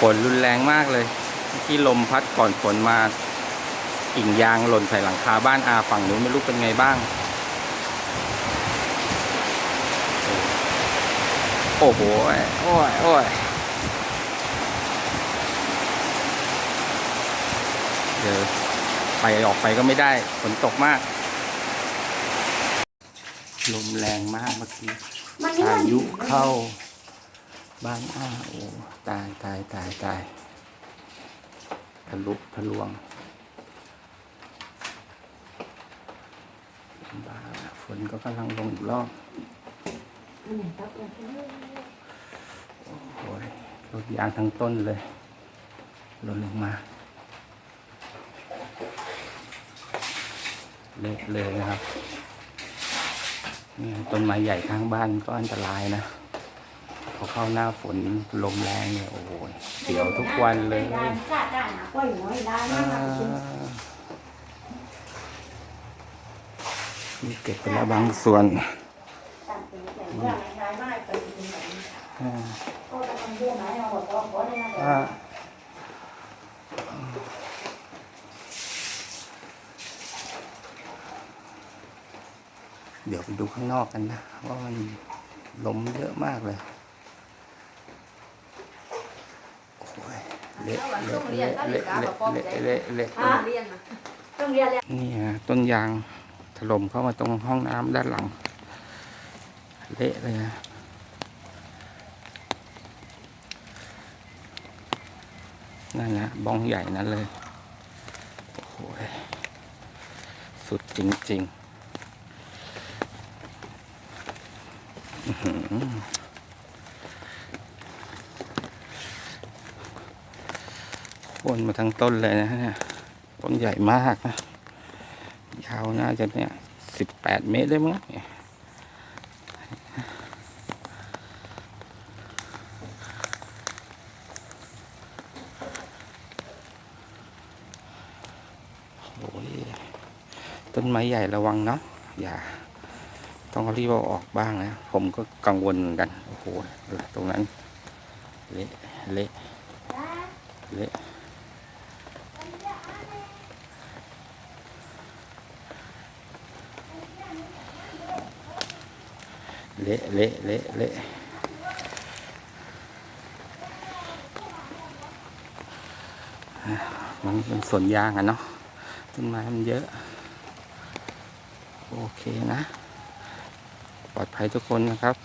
ฝนรุนแรงมากเลย ที่ลมพัดก่อนฝนมากิ่งยางหล่นใส่หลังคาบ้านอาฝั่งนู้นไม่รู้เป็นไงบ้าง โอ้โห โอ้ยโอ้ยเดี๋ยวไปออกไปก็ไม่ได้ฝนตกมาก ลมแรงมากเมื่อกี้มันนี่พามันยุเข้า บ้านอ้าโอ้ตายตายตายตายทะลุทะลวงบ้าฝนก็กำลังลงอีกรอบอันไหยโอ้ยรถยางทั้งต้นเลยหล่นลงมาเละเลยนะครับ ต้นไม้ใหญ่ข้างบ้านก็อันตรายนะ พอเข้าหน้าฝนลมแรงเนี่ยโอ้ยเสียวทุกวันเลยมีเก็บไปแล้วบางส่วนเดี๋ยวไปดูข้างนอกกันนะ ว่ามันลมเยอะมากเลย โอ้ย เละเละเละเละเละเละเละเรียนนะต้องเรียนแล้วนี่ฮะต้นยางถล่มเข้ามาตรงห้องน้ำด้านหลัง เละเลยนะนั่นนะบ้องใหญ่นั้นเลยโอ้โหสุดจริง ๆ อื้อหือโค่นมาทั้งต้นเลยนะเนี่ยต้นใหญ่มากนะยาวน่าจะเนี่ยสิบแปดเมตรได้มั้งโอ้ยต้นไม้ใหญ่ระวังเนาะอย่า ต้องรีบเอาออกบ้างนะ ผมก็กังวลเหมือนกัน โอ้โห ตรงนั้น เละ เละ เละ เละเละเละเละมันเป็นสวนยางอะเนาะต้นไม้มันเยอะ โอเคนะ ปลอดภัยทุกคนนะครับ